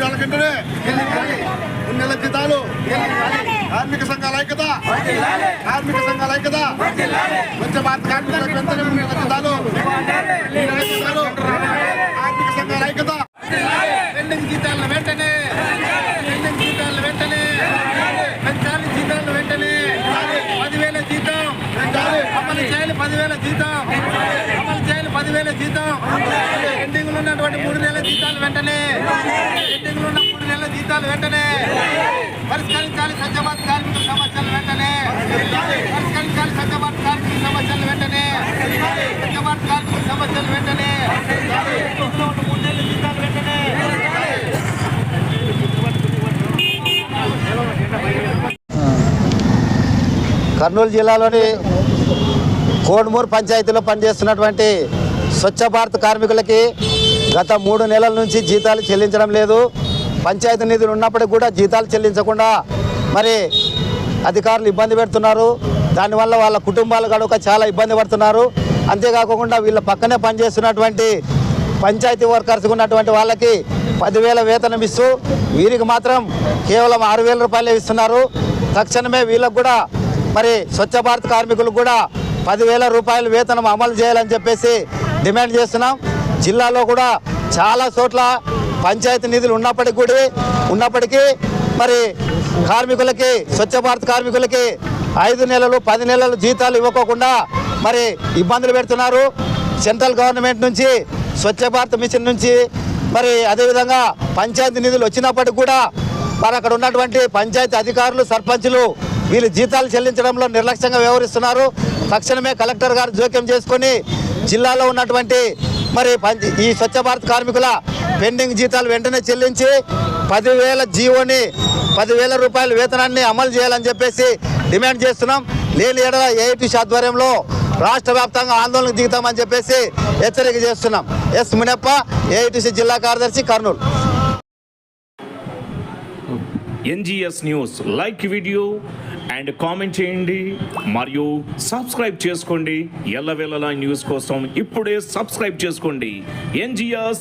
నెలల కిందనే మూడు నెలల జీతాలు. కార్మిక సంఘాల ఐక్యత. కార్మిక సంఘాల ఐక్యత. స్వచ్ఛ భారత్ నెలల జీతాలు. కార్మిక సంఘాల ఐక్యత. పెండింగ్ జీతాలను వెంటనే. పెండింగ్ జీతాలను వెంటనే. పెంచాలి జీతాలను వెంటనే. పదివేల జీతం. అమలు చేయాలి పదివేల జీతం. అమలు చేయాలి పదివేల జీతం. పెండింగ్ ఉన్నటువంటి మూడు నెలల జీతాలు వెంటనే. పెండింగ్ ఉన్న మూడు నెలల జీతాలు వెంటనే పరిష్కరించాలి స్వచ్ఛభారత్ కార్మికుల సమస్యలు వెంటనే. పరిష్కరించాలి సత్యబాద్ కార్మికుల సమస్యలు వెంటనే. స్వచ్ఛభారత్ కార్మికుల సమస్యలు వెంటనే. మూడు నెలల జీతాలు వెంటనే. కర్నూలు జిల్లాలోని కోడుమూరు పంచాయతీలో పనిచేస్తున్నటువంటి స్వచ్ఛ భారత్ కార్మికులకి గత మూడు నెలల నుంచి జీతాలు చెల్లించడం లేదు. పంచాయతీ నిధులు ఉన్నప్పటికీ కూడా జీతాలు చెల్లించకుండా మరి అధికారులు ఇబ్బంది పెడుతున్నారు. దానివల్ల వాళ్ళ కుటుంబాలు గడుక చాలా ఇబ్బంది పడుతున్నారు. అంతేకాకుండా వీళ్ళ పక్కనే పనిచేస్తున్నటువంటి పంచాయతీ వర్కర్స్ ఉన్నటువంటి వాళ్ళకి పదివేల వేతనం ఇస్తూ వీరికి మాత్రం కేవలం ఆరు వేల రూపాయలే ఇస్తున్నారు. తక్షణమే వీళ్ళకు కూడా మరి స్వచ్ఛ భారత్ కార్మికులకు కూడా పదివేల రూపాయల వేతనం అమలు చేయాలని చెప్పేసి డిమాండ్ చేస్తున్నాం. జిల్లాలో కూడా చాలా చోట్ల పంచాయతీ నిధులు ఉన్నప్పటికీ కూడా ఉన్నప్పటికీ మరి కార్మికులకి స్వచ్ఛ భారత్ కార్మికులకి ఐదు నెలలు పది నెలలు జీతాలు ఇవ్వకోకుండా మరి ఇబ్బందులు పెడుతున్నారు. సెంట్రల్ గవర్నమెంట్ నుంచి స్వచ్ఛ భారత్ మిషన్ నుంచి మరి అదేవిధంగా పంచాయతీ నిధులు వచ్చినప్పటికి కూడా మరి అక్కడ ఉన్నటువంటి పంచాయతీ అధికారులు సర్పంచులు వీళ్ళు జీతాలు చెల్లించడంలో నిర్లక్ష్యంగా వ్యవహరిస్తున్నారు. తక్షణమే కలెక్టర్ గారు జోక్యం చేసుకొని జిల్లాలో ఉన్నటువంటి మరి ఈ స్వచ్ఛ భారత్ కార్మికుల పెండింగ్ జీతాలు వెంటనే చెల్లించి పదివేల జీవోని పదివేల రూపాయల వేతనాన్ని అమలు చేయాలని చెప్పేసి డిమాండ్ చేస్తున్నాం. లేని ఏడల ఏఐటీసీ ఆధ్వర్యంలో రాష్ట్ర వ్యాప్తంగా ఆందోళనకు దిగుతామని చెప్పేసి హెచ్చరిక చేస్తున్నాం. ఎస్ మునప్ప ఏఐటీసీ జిల్లా కార్యదర్శి Kurnool. NGS news like video and comment చేయండి. మరియు సబ్స్క్రైబ్ చేసుకోండి. ఎల్లవేళలా న్యూస్ కోసం ఇప్పుడే సబ్స్క్రైబ్ చేసుకోండి. ఎన్జిఎస్